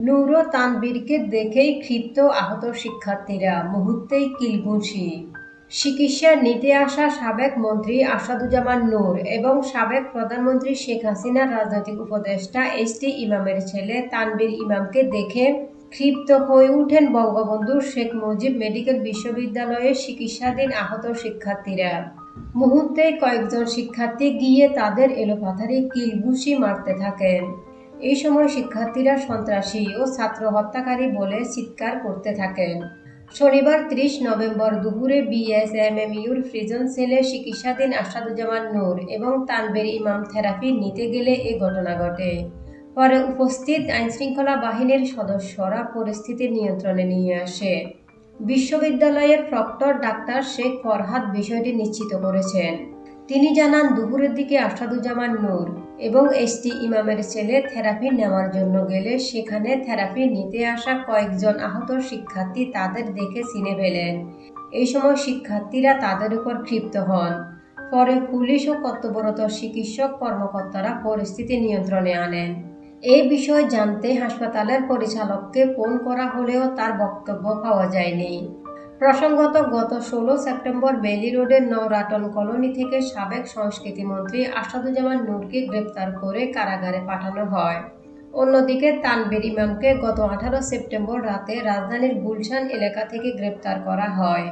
নূর তানবীরকে দেখেই ক্ষিপ্ত আহত শিক্ষার্থীরা। মুহূর্তেই কিলঘুষি চিকিৎসা নিতে আসা সাবেক মন্ত্রী আসাদুজ্জামান নূর এবং সাবেক প্রধানমন্ত্রী শেখ হাসিনার রাজনৈতিক উপদেষ্টা এস টি ইমামের ছেলে তানবীর ইমামকে দেখে ক্ষিপ্ত হয়ে ওঠেন বঙ্গবন্ধু শেখ মুজিব মেডিকেল বিশ্ববিদ্যালয়ের চিকিৎসাধীন আহত শিক্ষার্থীরা। মুহূর্তেই কয়েকজন শিক্ষার্থী গিয়ে তাদের এলোপাথারি কিলঘুষি মারতে থাকেন। এই সময় শিক্ষার্থীরা সন্ত্রাসী ও ছাত্র হত্যাকারী বলে চিৎকার করতে থাকেন। শনিবার ত্রিশ নভেম্বর দুপুরে বিএসএমএমইউর ফ্রিজন সেলে চিকিৎসাধীন আসাদুজ্জামান নূর এবং তানবের ইমাম থেরাপি নিতে গেলে এ ঘটনা ঘটে। পরে উপস্থিত আইনশৃঙ্খলা বাহিনীর সদস্যরা পরিস্থিতি নিয়ন্ত্রণে নিয়ে আসে। বিশ্ববিদ্যালয়ের প্রক্টর ডাক্তার শেখ ফরহাদ বিষয়টি নিশ্চিত করেছেন। তিনি জানান, দুপুরের দিকে আসাদুজ্জামান নূর এবং এসটি ইমামের ছেলে থেরাপি নেওয়ার জন্য গেলে সেখানে থেরাপি নিতে আসা কয়েকজন আহত শিক্ষার্থী তাদের দেখে চিনে ফেলেন। এই সময় শিক্ষার্থীরা তাদের উপর ক্ষিপ্ত হন। পরে পুলিশ ও কর্তব্যরত চিকিৎসক কর্মকর্তারা পরিস্থিতি নিয়ন্ত্রণে আনেন। এই বিষয়ে জানতে হাসপাতালের পরিচালককে ফোন করা হলেও তার বক্তব্য পাওয়া যায়নি। প্রসঙ্গত, গত ষোলো সেপ্টেম্বর বেলি রোডের নওরাটন কলোনি থেকে সাবেক সংস্কৃতি মন্ত্রী আসাদুজ্জামান নূরকে গ্রেপ্তার করে কারাগারে পাঠানো হয়। অন্যদিকে তানবির ইমামকে গত আঠারো সেপ্টেম্বর রাতে রাজধানীর গুলশান এলাকা থেকে গ্রেপ্তার করা হয়।